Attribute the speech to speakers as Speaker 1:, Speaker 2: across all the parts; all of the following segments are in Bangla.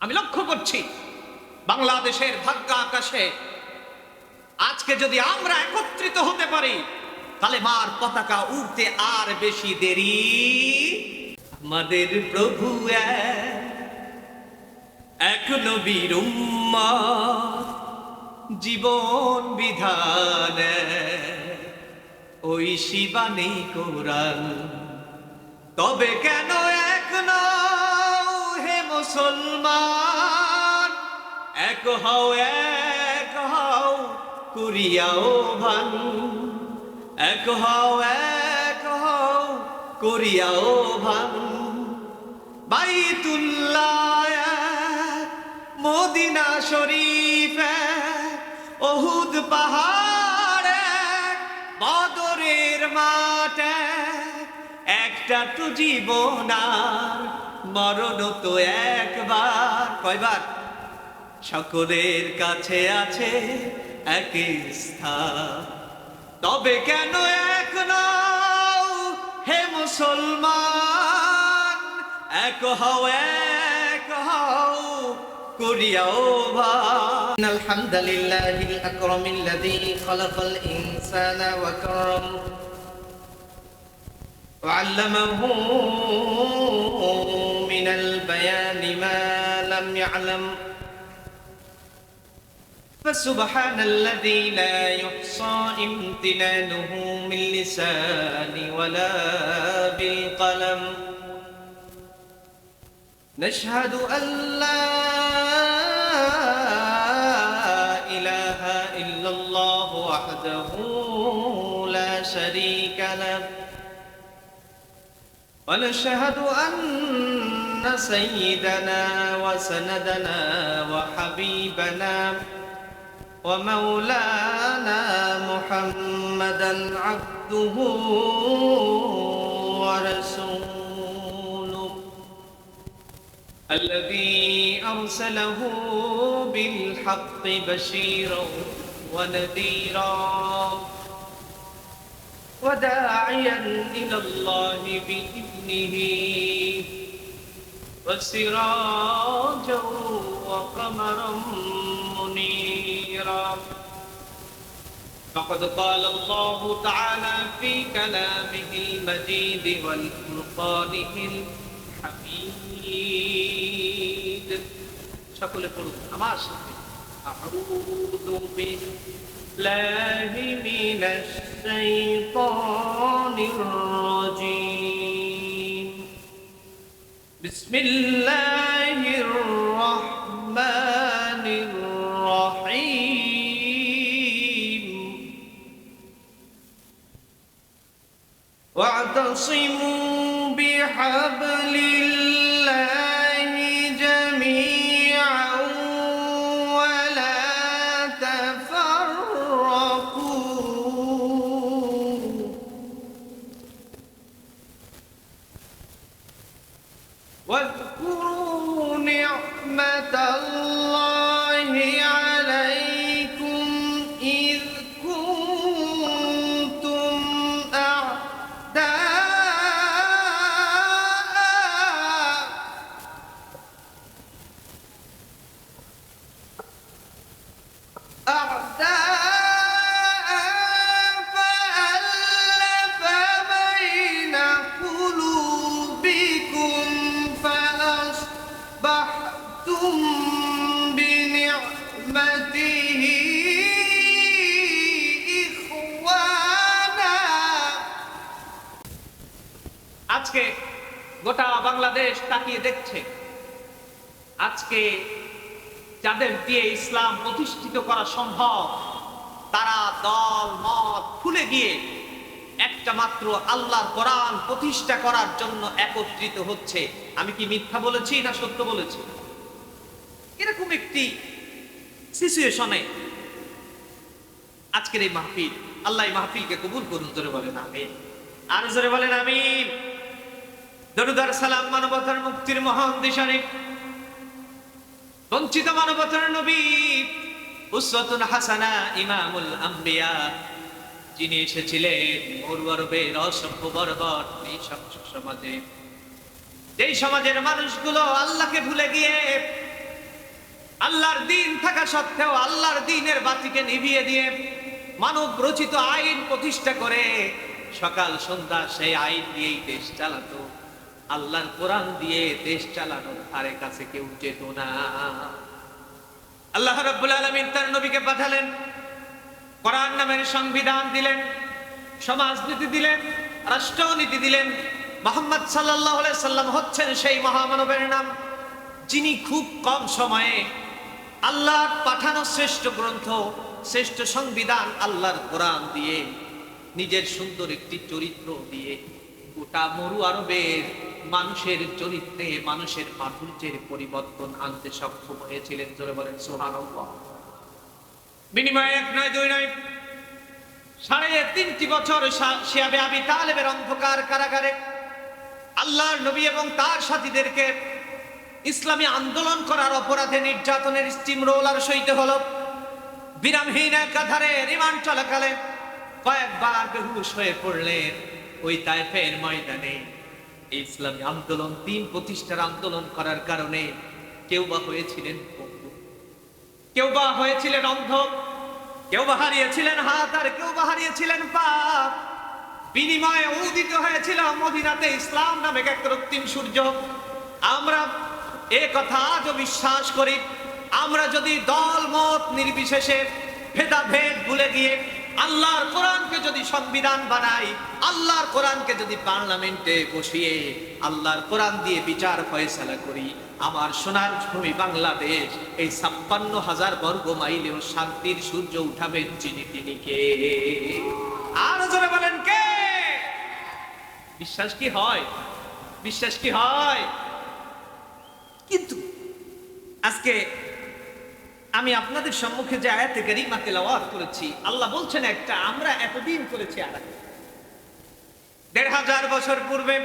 Speaker 1: আমি লক্ষ্য করছি বাংলাদেশের ভাগ্য আকাশে আজকে যদি আমরা একত্রিত হতে পারি তাহলে মার পতাকা উঠতে আর বেশি দেরি। আমাদের প্রভু এক, নবীর জীবন বিধান ওই শিবানী কোরআন তবে কেন এক হে মুসলমান। এক হও এক হও, করিয়াও ভান এক হও এক হও, করিয়াও ভান বাইতুল্লাহ, মদিনা শরীফ, অহুদ পাহাড়, বদরের মাঠে, একটা তো জীবন মরণ তো একবার কয়বার সকলের কাছে আছে এক স্থান তবে কেন এক নও হে মুসলমান এক হও এক হও করিয়াও ভাই
Speaker 2: إن الحمد لله الأكرم الذي خلق الإنسان وكرم وعلمه من البيان ما لم يعلم. فسبحان الذي لا يحصى امتنانه من لسان ولا بالقلم. نشهد أن لا إله إلا الله وحده لا شريك له. ونشهد أن سيدنا وسندنا وحبيبنا ومولانا محمدا عبده ورسوله الذي أرسله بالحق بشيرا ونذيرا وداعيا إلى الله بإذنه وسراجا وقمرا منيرا فقد قال الله تعالى في كلامه المجيد والفرقانه الحميد সকলে পড়ুন আমার সাথে أعوذ بالله من الشيطان بسم الله الرحمن الرحيم. واعتصموا بحبل واذكروا نعمة الله عليكم.
Speaker 1: আজকে গোটা বাংলাদেশ তাকিয়ে দেখছে। আজকে যাদের দিয়ে ইসলাম প্রতিষ্ঠিত করা সম্ভব, তারা দল, মত খুলে গিয়ে একটা মাত্র আল্লাহর কোরআন প্রতিষ্ঠা করার জন্য একত্রিত হচ্ছে। আমি কি মিথ্যা বলেছি না সত্য বলেছি? এরকম একটি সিচুয়েশনে আজকের এই মাহফিল? আল্লাহ এই মাহফিলকে কবুল করুন, জোরে বলেন, আমিন। আর জোরে বলেন, আমিন। দরুদার সালাম মানবতার মুক্তির মহান দিশারে বঞ্চিত মানবতার নবী, উসওয়াতুন হাসানা, ইমামুল আম্বিয়া। যিনি এসেছিলেন মরুবরবের অসভ্য বর্বর নৃশংস সমাজে। যেই সমাজের মানুষগুলো আল্লাহকে ভুলে গিয়ে আল্লাহর দিন থাকা সত্ত্বেও আল্লাহর দিনের বাতিকে নিভিয়ে দিয়ে মানব রচিত আইন প্রতিষ্ঠা করে সকাল, সন্ধ্যা সেই আইন দিয়েই দেশ চালাতো। আল্লাহর কোরআন দিয়ে দেশ চালানোর ধারে কাছে কেউ যেত না। আল্লাহ রাব্বুল আলামিন তার নবীকে পাঠালেন, কোরআন নামের সংবিধান দিলেন, সমাজনীতি দিলেন, রাষ্ট্রনীতি দিলেন। মোহাম্মদ সাল্লাহ সাল্লাম হচ্ছেন সেই মহামানবের নাম, যিনি খুব কম সময়ে আল্লাহর পাঠানো শ্রেষ্ঠ গ্রন্থ, শ্রেষ্ঠ সংবিধান আল্লাহর কোরআন দিয়ে, নিজের সুন্দর একটি চরিত্র দিয়ে গোটা মরু আরবের মানুষের চরিত্রে, মানুষের মাধুর্যের পরিবর্তন আনতে সক্ষম হয়েছিলেন, জোরে বলেন, সুবহানাল্লাহ। বিনিময়ে এক নয়, দুই নয়, সাড়ে তিনটি বছর শিয়াবে আবি তালেবের অন্ধকার কারাগারে আল্লাহর নবী এবং তার সাথীদেরকে ইসলামী আন্দোলন করার অপরাধে নির্যাতনের স্টিম রোলার সইতে হলো। বিরামহীন একাধারে রিমান্ড চলাকালে কয়েকবার বেহুশ হয়ে পড়লেন ওই তাইফের ময়দানে ইসলামী আন্দোলন, তিন প্রতিষ্ঠার আন্দোলন করার কারণে কেউ বা হয়েছিলেন কেউ বা হয়েছিলেন অন্ধ, কেউ বা হারিয়েছিলেন হাত আর কেউ বা হারিয়েছিলেন পাপ বিনিময়ে উদিত হয়েছিল মদিনাতে ইসলাম নামে এক রক্তিম সূর্য। আমরা এ কথা আজও বিশ্বাস করি, আমরা যদি দল, মত নির্বিশেষে ভেদাভেদ ভুলে গিয়ে আল্লাহর কোরআনকে যদি সংবিধান বানাই, আল্লাহর কোরআনকে যদি পার্লামেন্টে বসিয়ে আল্লাহর কোরআন দিয়ে বিচার ফয়সালা করি, আমার সোনার ভূমি বাংলাদেশ, এই ছাপ্পান্ন হাজার বর্গ মাইলেও শান্তির সূর্য উঠাবেন যিনি তিনি কে? আর জোরে বলেন কে? বিশ্বাস কি হয়? বিশ্বাস কি হয়? আজকে আমি আপনাদের সম্মুখে যে আয়াতে কারিমা তেলাওয়াত করেছি, আল্লাহ বলছেন একটা, আমরা এতদিন করেছি আর দেড় হাজার বছর পূর্বে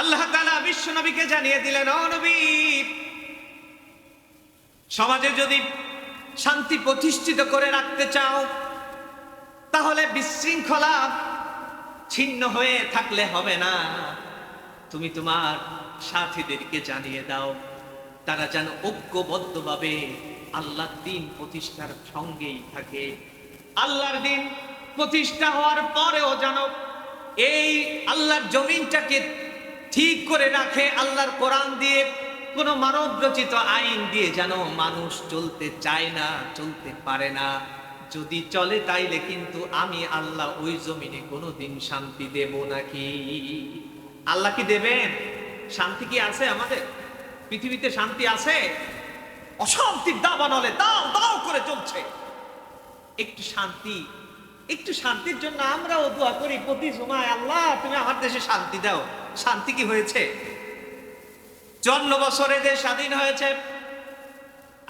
Speaker 1: আল্লাহ তাআলা বিশ্ব নবীকে জানিয়ে দিলেন, ও নবী, সমাজে যদি শান্তি প্রতিষ্ঠিত করে রাখতে চাও, তাহলে বিশৃঙ্খলা ছিন্ন হয়ে থাকলে হবে না। তুমি তোমার সাথীদেরকে জানিয়ে দাও, তারা যেন ঐক্যবদ্ধভাবে আল্লাহর দিন প্রতিষ্ঠার সঙ্গেই থাকে। আল্লাহর দিন প্রতিষ্ঠা হওয়ার পরেও যেন এই আল্লাহর জমিনটাকে ঠিক করে রাখে, আল্লাহর কোরআন দিয়ে কোনো মানব রচিত আইন দিয়ে যেন মানুষ চলতে চায় না, চলতে পারে না। যদি চলে তাইলে কিন্তু আমি আল্লাহ ওই জমিনে কোনোদিন শান্তি দেব নাকি? আল্লাহ কি দেবেন? শান্তি কি আছে আমাদের? পৃথিবীতে শান্তি আছে? অশান্তির দাবানলে দাও দাও করে চলছে একটু শান্তি, একটু শান্তির জন্য আমরাও দোয়া করি প্রতি সময়, আল্লাহ তুমি আমার দেশে শান্তি দাও। শান্তি কি হয়েছে? চন্ন বছরে দেশ স্বাধীন হয়েছে।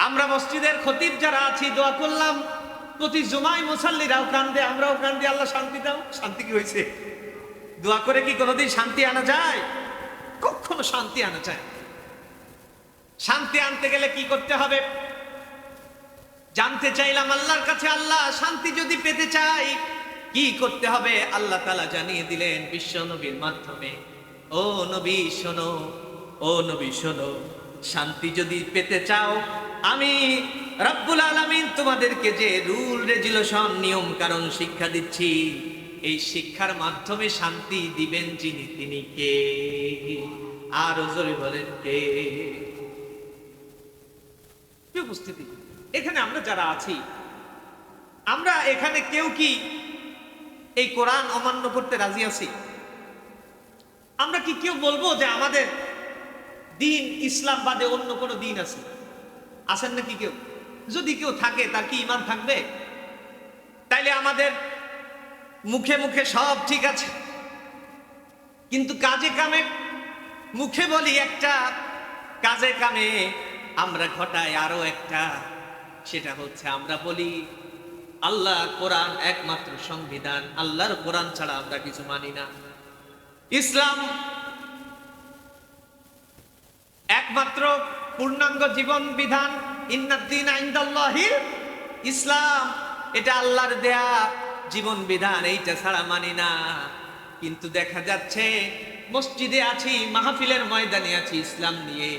Speaker 1: আমরা মসজিদের খতিব যারা আছি, দোয়া করলাম। প্রতি জুমাই মুসাল্লিরাও কান্দে আমরাও কান্দে আল্লাহ শান্তি দাও। শান্তি কি হয়েছে? দোয়া করে কি কোনোদিন শান্তি আনা যায়? কখনো শান্তি আনা না। শান্তি আনতে গেলে কি করতে হবে জানতে চাইলাম আল্লাহর কাছে আল্লাহ, শান্তি যদি পেতে চাই, কি করতে হবে আল্লাহ তালা জানিয়ে দিলেন বিশ্ব নবীর মাধ্যমে, ও নবী, শোনো, ও নবী, শোনো, শান্তি যদি পেতে চাও, আমি রব্বুল আলামিন তোমাদেরকে যে রুল, রেজুলেশন নিয়ম কারণ শিক্ষা দিচ্ছি এই শিক্ষার মাধ্যমে শান্তি দিবেন যিনি, তিনি কে? আর জোরে বলেন কে? উপস্থিতি। এখানে আমরা যারা আছি, আমরা এখানে কেউ কি এই কোরআন অমান্য করতে রাজি আছি? আমরা কি কেউ বলব যে আমাদের দিন ইসলাম বাদে অন্য কোনো দিন আছে? আছেন নাকি কেউ? যদি কেউ থাকে, তার কি ইমান থাকবে? তাইলে আমাদের মুখে মুখে সব ঠিক আছে। কিন্তু কাজে কামে, মুখে বলি একটা, কাজে কামে আমরা ঘটাই আরও একটা। সেটা হচ্ছে আমরা বলি, আল্লাহ কোরআন একমাত্র সংবিধান, আল্লাহর কোরআন ছাড়া আমরা কিছু মানি না। ইসলাম একমাত্র পূর্ণাঙ্গ জীবন বিধান, ইন্নাদ্দিন ইসলাম, এটা আল্লাহর দেয়া জীবন বিধান এইটা ছাড়া মানি না। কিন্তু দেখা যাচ্ছে, মসজিদে আছি, মাহফিলের ময়দানে আছি ইসলাম নিয়ে।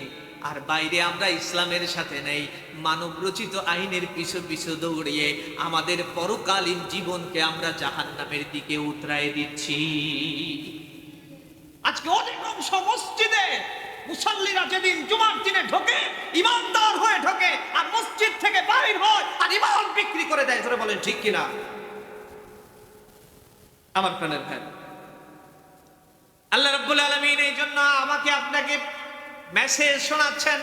Speaker 1: আর বাইরে আমরা ইসলামের সাথে নেই, মানব রচিত আইনের পিছু পিছু দৌড়িয়ে আমাদের পরকালীন জীবনকে আমরা জাহান্নামের দিকে উতরাই দিচ্ছি। আজকে অধিকাংশ মসজিদে মুসল্লিরা যেদিন জুমার দিনে ঢোকে, ইমানদার হয়ে ঢোকে, আর মসজিদ থেকে বাইর হয় আর ইমান বিক্রি করে দেয়, ধরে বলেন ঠিক কিনা? আমার প্রাণের ভাই আল্লাহ রাব্বুল আলামিন এই জন্য আমাকে আপনাকে মেসেজ শোনাচ্ছেন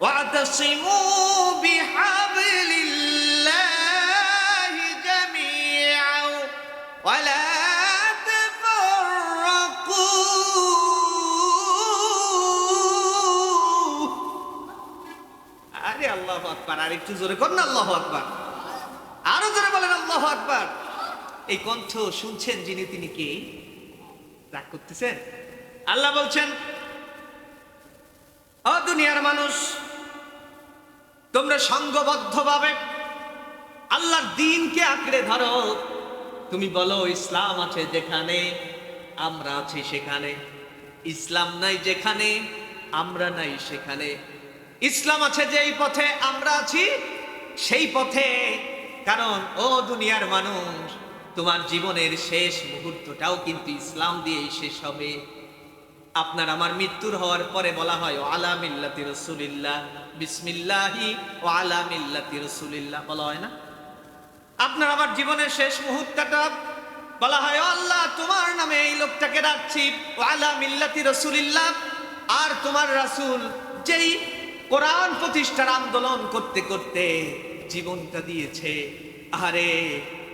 Speaker 1: واعتصموا بحبل الله جميعا ولا تفرقوا আরে আল্লাহ আকবার আর একটু জোরে কর না আল্লাহ আকবার আরো জোরে বলেন আল্লাহ আকবার এই কণ্ঠ শুনছেন যিনি, তিনি কে? রাগ করতেছেন? আল্লাহ বলছেন, ও দুনিয়ার মানুষ, তোমরা সংঘবদ্ধভাবে আল্লাহর দিনকে আঁকড়ে ধরো। তুমি বলো, ইসলাম আছে যেখানে, আমরা আছি সেখানে। ইসলাম নাই যেখানে, আমরা নাই সেখানে। ইসলাম আছে যেই পথে আমরা আছি, সেই পথে। কারণ, ও দুনিয়ার মানুষ তোমার জীবনের শেষ মুহূর্তটাও কিন্তু ইসলাম দিয়েই শেষ হবে। আপনার আমার মৃত্যুর হওয়ার পরে বলা হয়, আলা মিল্লাতি রসুলিল্লাহ। বিসমিল্লাহি, ও আলা মিল্লাতি রসুলিল্লাহ। বলা হয় না? আপনার আমার জীবনের শেষ মুহূর্তটা বলা হয় আল্লাহ, তোমার নামে এই লোকটাকে রাখছি ও আলা মিল্লাতি রসুলিল্লাহ। আর তোমার রাসূল যেই কোরআন প্রতিষ্ঠার আন্দোলন করতে করতে জীবনটা দিয়েছে। আরে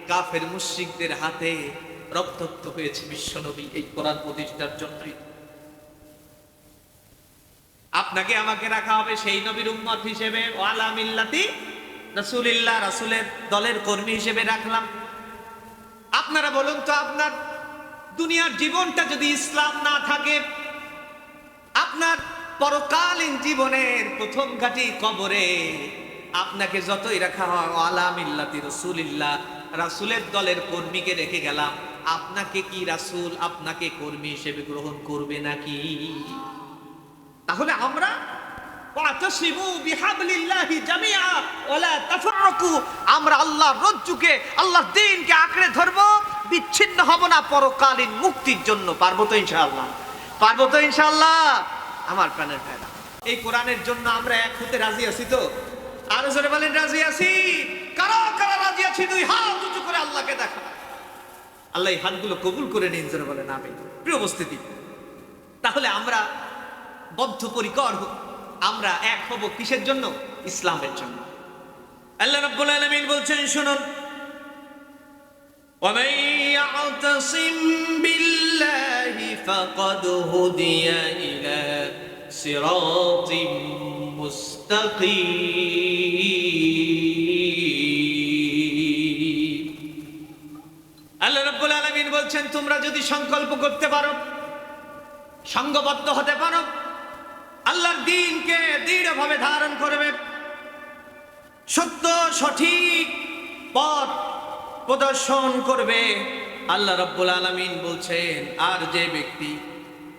Speaker 1: কাফের মুশরিকদের হাতে রক্তাক্ত হয়েছে বিশ্বনবী এই কোরআন প্রতিষ্ঠার জন্যই। আপনাকে আমাকে রাখা হবে সেই নবীর উম্মত হিসেবে, ওয়ালা মিল্লাতি রাসূলিল্লাহ, রাসূলের দলের কর্মী হিসেবে রাখলাম। আপনারা বলুন তো, আপনার দুনিয়ার জীবনটা যদি ইসলাম না থাকে, আপনার পরকালীন জীবনের প্রথম ঘাটি কবরে আপনাকে যতই রাখা হয়, ওয়ালা মিল্লাতি রাসূলিল্লাহ রাসূলের দলের কর্মীকে রেখে গেলাম। আপনাকে কি রাসূল আপনাকে কর্মী হিসেবে গ্রহণ করবে নাকি? তাহলে আমরা আমরা আল্লাহর রজ্জুকে, আল্লাহর দ্বীনকে আঁকড়ে ধরব, বিচ্ছিন্ন হব না, পরকালীন মুক্তির জন্য। পারব তো ইনশাআল্লাহ? পারব ইনশাআল্লাহ? আমার প্রাণের ভাইরা, এই কোরআনের জন্য আমরা এক হতে রাজি আছি তো? আরও বলেন, রাজি আছি? কারা কারা রাজি আছি দুই হাত উঁচু করে আল্লাহকে দেখা আল্লাহ এই হাতগুলো কবুল করে নিন জোরে বলেন আমি প্রিয় উপস্থিতি তাহলে আমরা বদ্ধপরিকর হোক আমরা এক হব কিসের জন্য ইসলামের জন্য আল্লাহ রাব্বুল আলামিন বলছেন শুনুন ومن يعتصم بالله فقد هدي إلى صراط مستقيم বলছেন, তোমরা যদি সংকল্প করতে পারো সংঘবদ্ধ হতে পারো, আল্লাহর দিনকে দৃঢ়ভাবে ধারণ করবে। সত্য, সঠিক পথ প্রদর্শন করবে। আল্লাহ রব্বুল আলামিন বলছেন, আর যে ব্যক্তি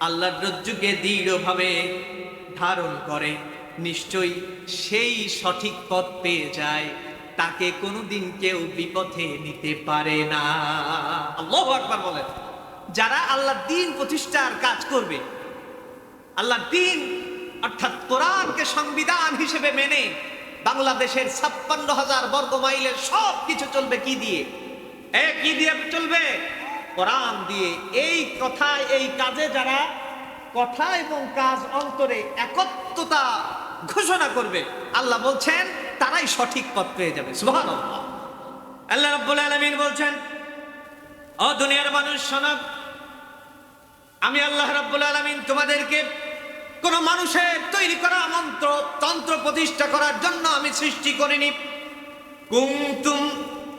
Speaker 1: আল্লাহর রজ্জুকে দৃঢ়ভাবে ধারণ করে, নিশ্চয়ই সেই সঠিক পথ পেয়ে যায়। তাকে কোনোদিন কেউ বিপথে নিতে পারে না। আল্লাহ আকবার বলেন। যারা আল্লাহ দিন প্রতিষ্ঠার কাজ করবে আল্লাহ দিন অর্থাৎ কোরআনকে সংবিধান হিসেবে মেনে বাংলাদেশের ছাপ্পান্ন হাজার বর্গ মাইলের সব কিছু চলবে কি দিয়ে? এ কি দিয়ে চলবে? কোরআন দিয়ে। এই কথায়, এই কাজে যারা কথা এবং কাজ অন্তরে একত্রতা ঘোষণা করবে, আল্লাহ বলছেন তারাই সঠিক পথ পেয়ে যাবে। আল্লাহ রাব্বুল আলামিন বলছেন দুনিয়ার মানুষ আমি আল্লাহ রাব্বুল আলামিন তোমাদেরকে কোন মানুষের তৈরি করা মন্ত্র, তন্ত্র প্রতিষ্ঠা করার জন্য আমি সৃষ্টি করিনি। কুনতুম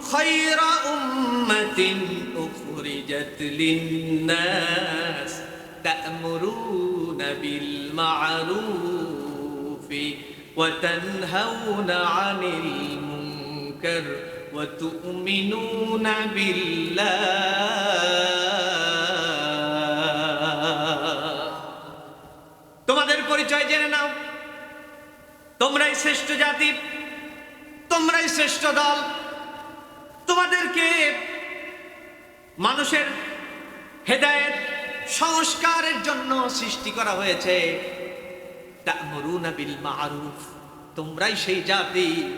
Speaker 1: খায়রা উম্মাতিন উখরিজাত লিন-নাস তা'মুরুনা বিল মা'রুফি 'আনিল মুনকার ওয়া তু'মিনুনা বিল্লাহ তোমাদের পরিচয় জেনে নাও। তোমরাই শ্রেষ্ঠ জাতি, তোমরাই শ্রেষ্ঠ দল। তোমাদেরকে মানুষের হেদায়েত, সংস্কারের জন্য সৃষ্টি করা হয়েছে। বিল মা'রুফ। তোমরাই সেই জাতি,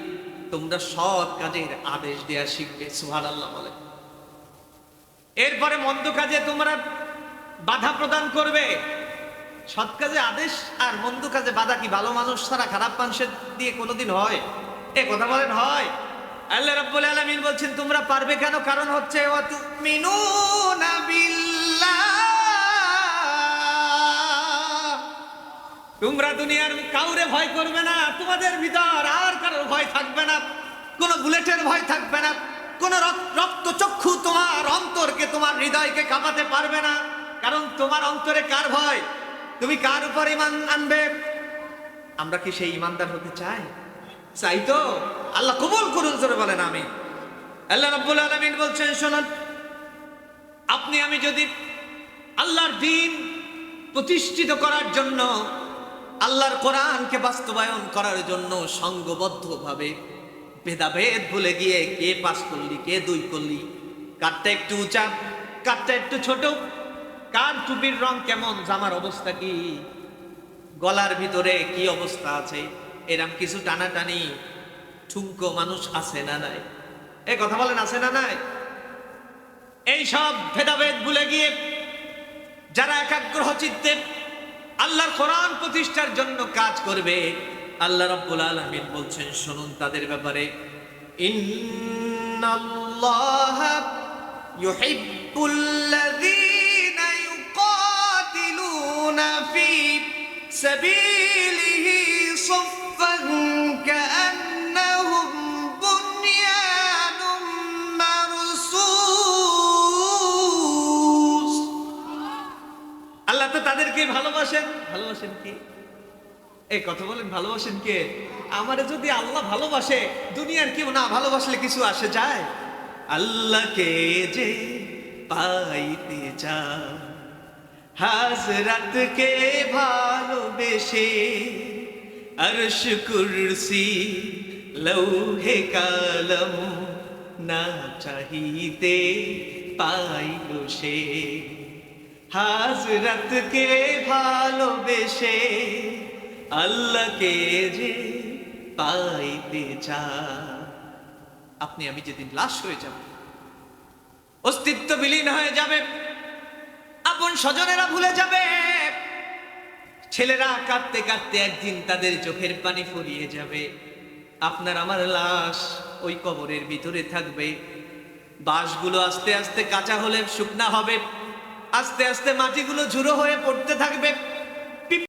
Speaker 1: তোমরা সৎ কাজের আদেশ দেয়া শিখবে, সুবহানাল্লাহ বলে। এরপরে মন্দ কাজে তোমরা বাধা প্রদান করবে। সৎ কাজে আদেশ আর মন্দ কাজে বাধা কি? ভালো মানুষ ছাড়া খারাপ মানুষের দিয়ে কোনোদিন হয়? এ কথা বলেন, হয়। আল্লাহ রাব্বুল আলামিন বলছেন, তোমরা পারবে কেন? কারণ হচ্ছে বিল্লাহ তোমরা দুনিয়ার কাউরে ভয় করবে না, তোমাদের ভিতর আর কারোর ভয় থাকবে না, কোনো বুলেটের ভয় থাকবে না, কোন রক্ত চক্ষু তোমার অন্তরকে, তোমার হৃদয়কে কাঁপাতে পারবে না। কারণ তোমার অন্তরে কার ভয়? তুমি কার উপর ইমান আনবে? আমরা কি সেই ইমানদার হতে চাই? চাই তো। আল্লাহ কবুল করুন, জোরে বলেন আমি আল্লাহ রাব্বুল আলামিন বলছেন, শুনুন, আপনি আমি যদি আল্লাহর দিন প্রতিষ্ঠিত করার জন্য আল্লাহর কোরআনকে বাস্তবায়ন করার জন্য সংঘবদ্ধভাবে ভেদাভেদ ভুলে গিয়ে কে পাস করলি, কে দুই করলি, কারটা একটু উঁচা, কারটা একটু ছোট, কার টুপির রং কেমন, জামার অবস্থা কি, গলার ভিতরে কি অবস্থা আছে, এরম কিছু টানাটানি ঠুমকো মানুষ আছে না নাই? এ কথা বলেন, আছে না নাই? এই সব ভেদাভেদ ভুলে গিয়ে যারা একাগ্রহ চিত্তে আল্লাহর কোরআন প্রতিষ্ঠার জন্য কাজ করবে। আল্লাহ রাব্বুল আলামিন বলছেন, শুনুন তাদের ব্যাপারে। ইন্নাল্লাহা সাফফান কাআন্নাহুম ভালোবাসেন কি? এই কথা বলেন, ভালোবাসেন কে? আমারে যদি আল্লাহ ভালোবাসে, দুনিয়ার কেউ না ভালোবাসলে কিছু আসে যায়? আল্লাহকে যে পাইতে চায় হাজরাতকে ভালোবেসে আরশ কুরসি, লৌহে কালম না চাহিতে পাইল সে। হাজরতকে ভালোবেসে আল্লাহকে যে পাইতে চা আপনি, আমি যেদিন লাশ হয়ে যাব অস্তিত্ব বিলীন হয়ে যাবে, আপন স্বজনেরা ভুলে যাবে, ছেলেরা কাঁদতে কাঁদতে একদিন তাদের চোখের পানি ফুরিয়ে যাবে। আপনার, আমার লাশ ওই কবরের ভিতরে থাকবে। বাঁশগুলো আস্তে আস্তে কাঁচা হলে শুকনা হবে। আস্তে আস্তে মাটিগুলো ঝুড়ো হয়ে পড়তে থাকবে।